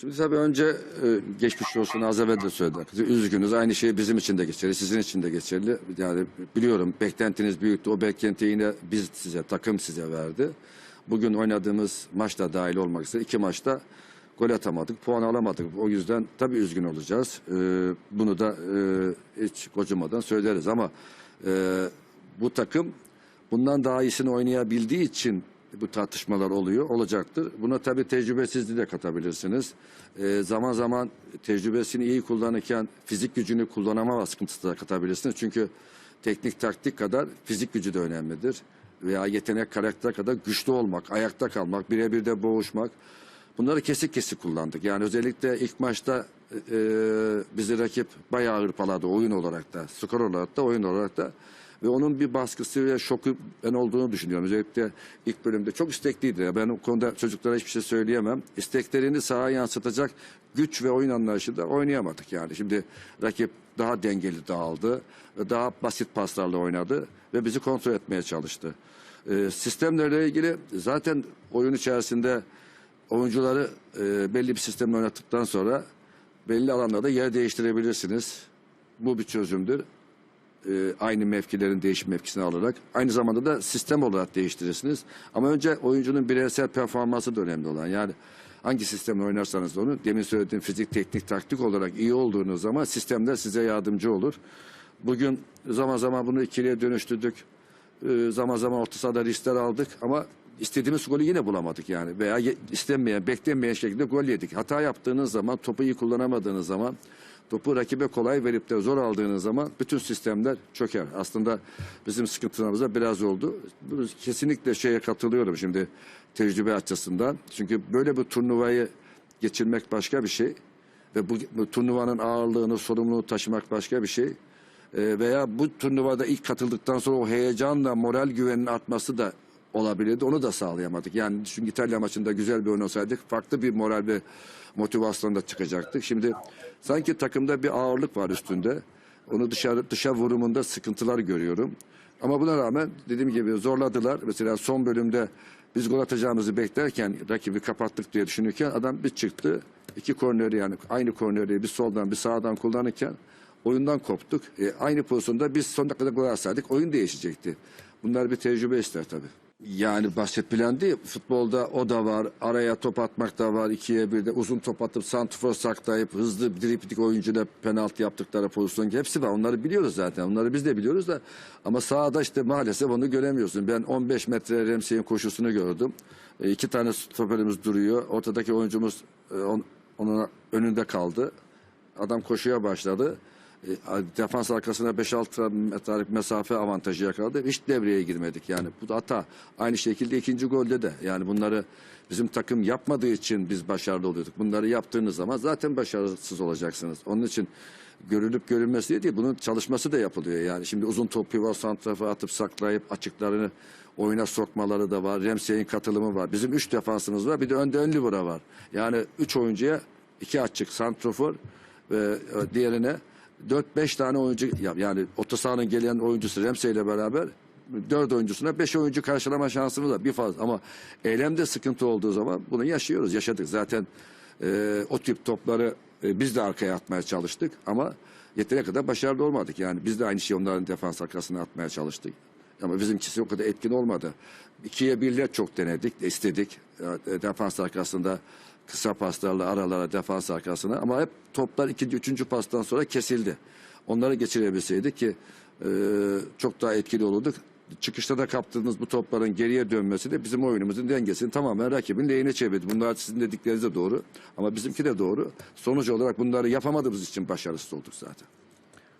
Şimdi tabii önce e, geçmiş olsun az evvel de söyledik. Üzgünüz. Aynı şey bizim için de geçerli, sizin için de geçerli. Yani biliyorum beklentiniz büyüktü. O beklentiyi yine biz size, takım size verdi. Bugün oynadığımız maçta dahil olmak üzere iki maçta gol atamadık, puan alamadık. O yüzden tabii üzgün olacağız. E, bunu da e, hiç kocamadan söyleriz ama bu takım bundan daha iyisini oynayabildiği için bu tartışmalar oluyor, olacaktır. Buna tabii tecrübesizliği de katabilirsiniz. Ee, zaman zaman tecrübesini iyi kullanırken fizik gücünü kullanamama sıkıntısı da katabilirsiniz. Çünkü teknik taktik kadar fizik gücü de önemlidir. Veya yetenek karakter kadar güçlü olmak, ayakta kalmak, birebir de boğuşmak. Bunları kesik kesik kullandık. Yani özellikle ilk maçta e, bizi rakip bayağı hırpaladı oyun olarak da, skor olarak da, oyun olarak da. Ve onun bir baskısı ve şoku ben olduğunu düşünüyorum. Özellikle ilk bölümde çok istekliydi. Ben o konuda çocuklara hiçbir şey söyleyemem. İsteklerini sahaya yansıtacak güç ve oyun anlayışı da oynayamadık yani. Şimdi rakip daha dengeli dağıldı. Daha basit paslarla oynadı ve bizi kontrol etmeye çalıştı. Ee, sistemlerle ilgili zaten oyun içerisinde oyuncuları e, belli bir sistemle oynattıktan sonra belli alanlarda yer değiştirebilirsiniz. Bu bir çözümdür. E, aynı mevkilerin değişim mevkisini alarak aynı zamanda da sistem olarak değiştirirsiniz. Ama önce oyuncunun bireysel performansı da önemli olan. Yani hangi sistemle oynarsanız da onu demin söylediğim fizik, teknik, taktik olarak iyi olduğunuz zaman sistemler size yardımcı olur. Bugün zaman zaman bunu ikiliye dönüştürdük. Ee, zaman zaman orta sahada riskler aldık ama istediğimiz golü yine bulamadık yani. Veya ye- istenmeyen, beklenmeyen şekilde gol yedik. Hata yaptığınız zaman, topu iyi kullanamadığınız zaman, topu rakibe kolay verip de zor aldığınız zaman bütün sistemler çöker. Aslında bizim sıkıntılarımız biraz oldu. Kesinlikle şeye katılıyorum şimdi tecrübe açısından. Çünkü böyle bir turnuvayı geçirmek başka bir şey. Ve bu, bu turnuvanın ağırlığını, sorumluluğu taşımak başka bir şey. Ee, veya bu turnuvada ilk katıldıktan sonra o heyecanla moral güvenin artması da olabilirdi. Onu da sağlayamadık. Yani çünkü İtalya maçında güzel bir oyun olsaydık farklı bir moral ve motivasyonda çıkacaktık. Şimdi sanki takımda bir ağırlık var üstünde. Onu dışarı dışa vurumunda sıkıntılar görüyorum. Ama buna rağmen dediğim gibi zorladılar. Mesela son bölümde biz gol atacağımızı beklerken rakibi kapattık diye düşünürken adam bir çıktı. iki korneri yani aynı korneri bir soldan bir sağdan kullanırken oyundan koptuk. E, aynı pozisyonda biz son dakikada gol atsaydık oyun değişecekti. Bunlar bir tecrübe ister tabii. Yani basit plan değil. Futbolda o da var. Araya top atmak da var. ikiye bir de uzun top atıp santrfor saklayıp hızlı driplik oyuncuyla penaltı yaptıkları pozisyon hepsi var. Onları biliyoruz zaten. Onları biz de biliyoruz da ama sahada işte maalesef onu göremiyorsun. Ben 15 metre Remsey'in koşusunu gördüm. E, iki tane stoperimiz duruyor. Ortadaki oyuncumuz e, on- onun önünde kaldı. Adam koşuya başladı. E, defans arkasına 5-6 metrelik mesafe avantajı yakaladı. Hiç devreye girmedik yani. Bu da hata. Aynı şekilde ikinci golde de. Yani bunları bizim takım yapmadığı için biz başarılı oluyorduk. Bunları yaptığınız zaman zaten başarısız olacaksınız. Onun için görülüp görülmesi değil, değil bunun çalışması da yapılıyor. Yani şimdi uzun top pivot santrafa atıp saklayıp açıklarını oyuna sokmaları da var. Remsey'in katılımı var. Bizim üç defansımız var. Bir de önde ön libero var. Yani üç oyuncuya iki açık santrofor ve e, diğerine 4-5 tane oyuncu ya- yani orta sahanın gelen oyuncusu Remsey ile beraber 4 oyuncusuna 5 oyuncu karşılama şansımız var bir fazla. Ama eylemde sıkıntı olduğu zaman bunu yaşıyoruz yaşadık. Zaten e, o tip topları e, biz de arkaya atmaya çalıştık ama yeteri kadar başarılı olmadık. Yani biz de aynı şeyi onların defans arkasına atmaya çalıştık ama bizimkisi o kadar etkin olmadı. İkiye birler çok denedik, istedik. E, Defans arkasında kısa paslarla aralara defans arkasına ama hep toplar ikinci, üçüncü pastan sonra kesildi. Onları geçirebilseydik ki e, çok daha etkili olurduk. Çıkışta da kaptığımız bu topların geriye dönmesi de bizim oyunumuzun dengesini tamamen rakibin lehine çevirdi. Bunlar sizin dedikleriniz de doğru ama bizimki de doğru. Sonuç olarak bunları yapamadığımız için başarısız olduk zaten.